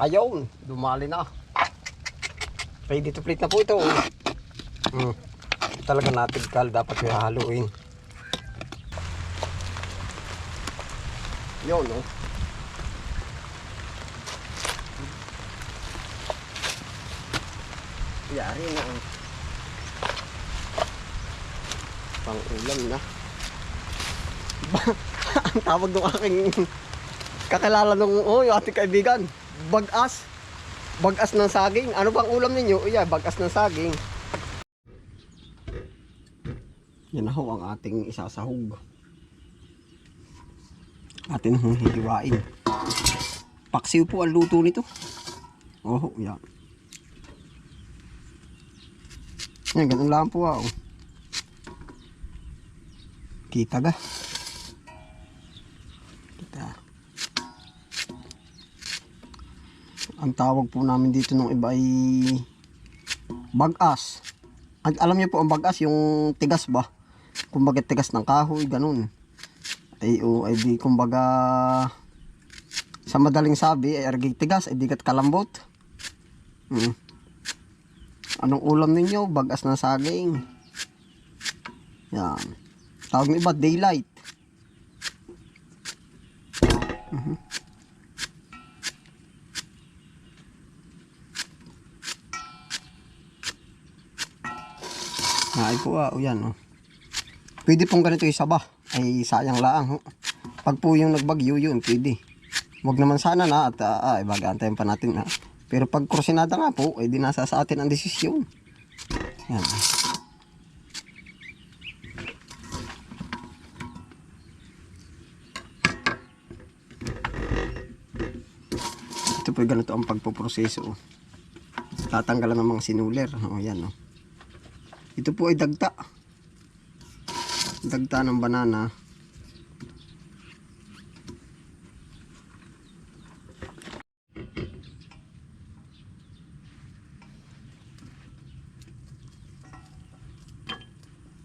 Ayun, dumali na. Ready to plate na po ito. Hmm. Talaga natigkal, dapat yung haluin. Yun, no? Yari na. oh. Pang ulam na. Ang tawag ng aking kakilala nung, oh, yung ating kaibigan. Bagas. Bagas ng saging. Ano bang ulam ninyo? Yeah, bagas ng saging. Yan na ho ang ating isasahog. Atin hong hihiwain. Paksiw po ang luto nito. Oh, yan. Yan, ganun lang po ah. oh. Kita ga. Ang tawag po namin dito nung iba ay bagas. Ang- Alam niyo po ang bagas, yung tigas ba? Kumbaga tigas ng kahoy, ganun. Ay, o, ay di kumbaga sa madaling sabi ay argig tigas, ay digat kalambot. Mm. Anong ulam ninyo? Bagas ng saging. Yan. Tawag ng iba, daylight. Mhm. Ay po ah, o yan oh. Pwede pong ganito isaba. Ay sayang laang ho. Pag po yung nagbagyo yun, pwede. Huwag naman sana na at uh, ay bagantayin pa natin na. Pero pag kursinada nga po, ay di nasa sa atin ang desisyon. Yan. Ito po ganito ang pagpoproseso. oh. Tatanggalan ng mga sinuler. O yan o. Ito po ay dagta. Dagta ng banana.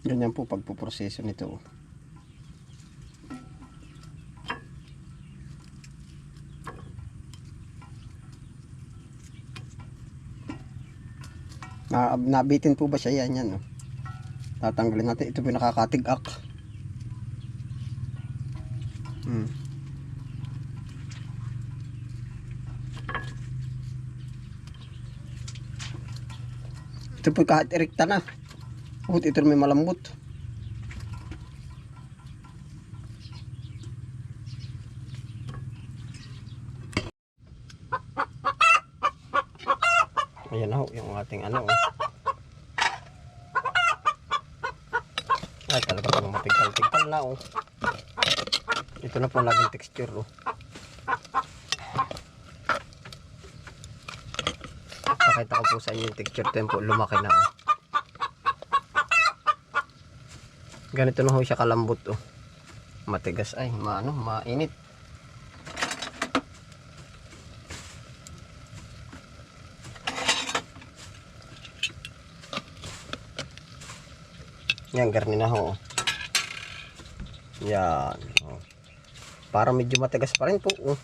Ganyan po pagpoproseso nito. Na, nabitin po ba siya yan yan? No? Tatanggalin natin. Ito yung nakakatigak. Hmm. Ito po kahit erikta na. Buti ito may malambot. Ayan na ho, yung Ay, talaga pang matigkal-tigkal na oh. Ito na po laging texture oh. Pakita ko po sa inyo yung texture tempo, lumaki na oh. Ganito na ho siya kalambot oh. Matigas ay, maano, mainit. Yan, garni na ho. Yan. Para medyo matigas pa rin po. Oh.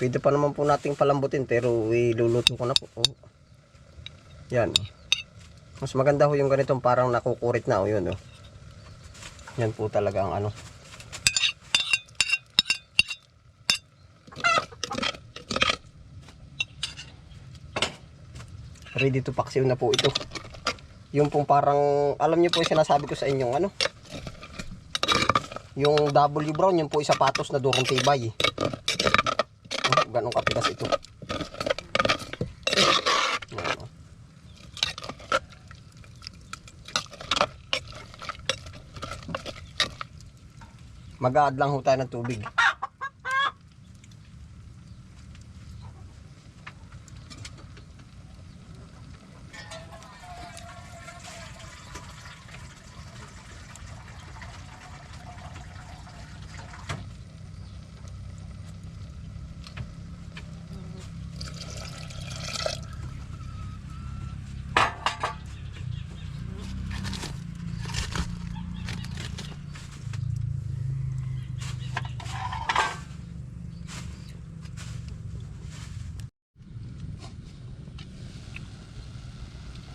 Pwede pa naman po nating palambutin pero iluluto ko na po. Oh. Yan. Mas maganda ho yung ganitong parang nakukurit na. Oh, yun, oh. Yan po talaga ang ano. Ready to paksiw na po ito yung pong parang alam niyo po yung sinasabi ko sa inyong ano? Yung W brown yung po yung sapatos na durong tibay. Oh, ganong katigas ito. Mag-add lang ho tayo ng tubig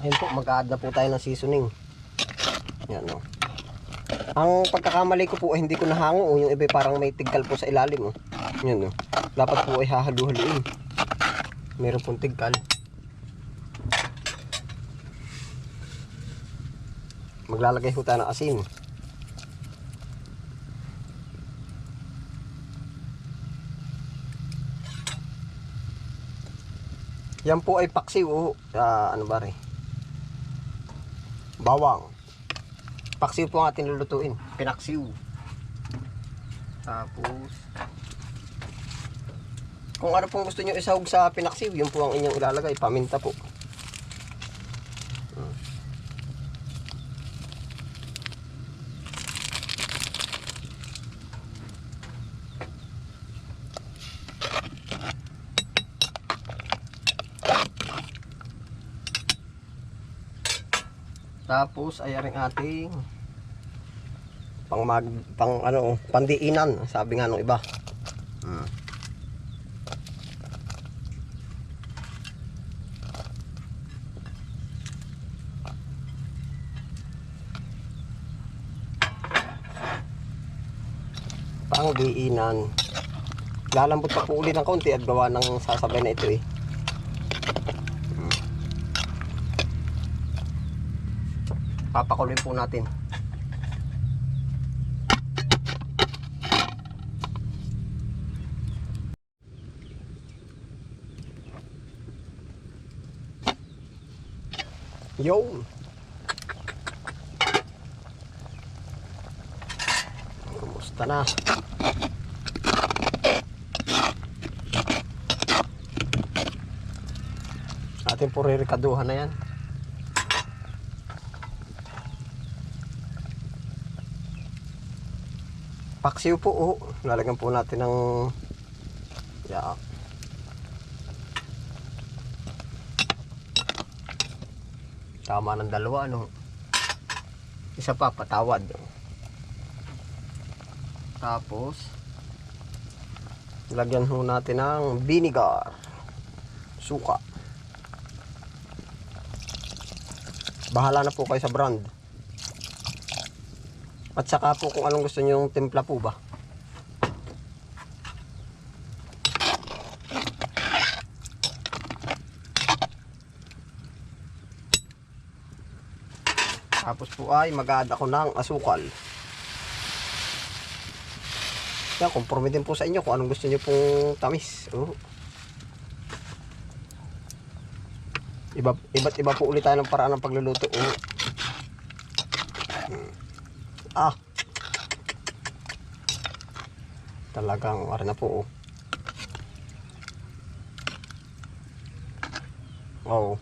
Ayun po, mag-add na po tayo ng seasoning. Yan o. Ang pagkakamali ko po ay hindi ko nahango. oh. Yung iba parang may tigkal po sa ilalim. Oh. Yan o. Dapat po ay hahalu-haluin. Meron pong tigkal. Maglalagay ho tayo ng asin. Yan po ay paksiw. Ah, ano ba rin? Bawang. Paksiw po ang ating lulutuin. Pinaksiw. Tapos, kung ano pong gusto nyo isahog sa pinaksiw, yun po ang inyong ilalagay. Paminta po. Tapos ay aring ating pang mag pang ano pandiinan sabi nga nung iba. Hmm. Pangdiinan. Lalambot pa po ulit ng kaunti at gawa ng sasabay na ito eh. Papakuloyin po natin. Yo. Kumusta na? Ating po ririkaduhan na yan. Paksiw po, oh. Lalagyan po natin ng ya. Tama ng dalawa, ano. Isa pa, patawad. Tapos, lagyan ho natin ng vinegar. Suka. Bahala na po kayo sa brand. At saka po kung anong gusto nyo yung timpla po ba. Tapos po ay mag-add ako ng asukal. Yan, conforme din po sa inyo kung anong gusto nyo pong tamis. Oh. Iba, iba't iba po ulit tayo ng paraan ng pagluluto. Oh. Ah. Talagang ara na po oh. Oh.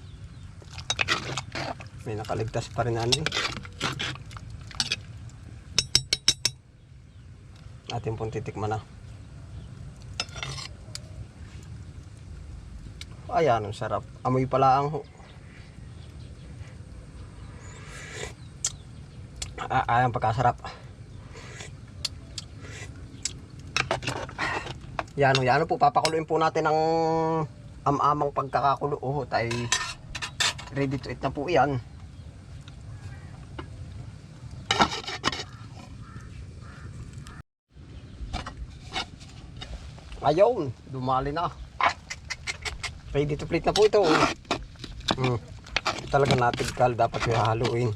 May nakaligtas pa rin ano eh. Atin pong titikman na. Ayan, ang sarap. Amoy pala ang Ah, ayan pagkasarap. Yan, yan po papakuluin po natin ng am-amang pagkakakulo. Oh, tayo ready to eat na po 'yan. Ayun, dumali na. Ready to plate na po ito. Hmm. Talaga natigkal, dapat may haluin.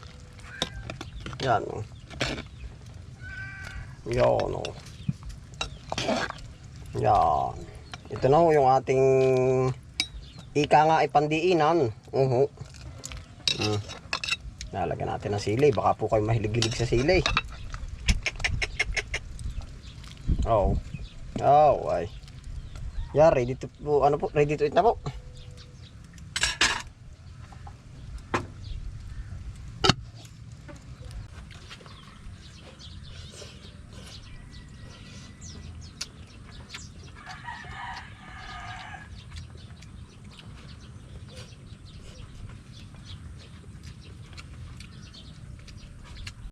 Yan. oh. Yan. Oh. Yan. Ito na ho yung ating ika nga ipandiinan. Uhu. Hmm. Lalagyan natin ng sili. Baka po kayo mahilig-hilig sa sili. Oh. Oh, ay. Yeah, ready to ano po, ready to eat na po.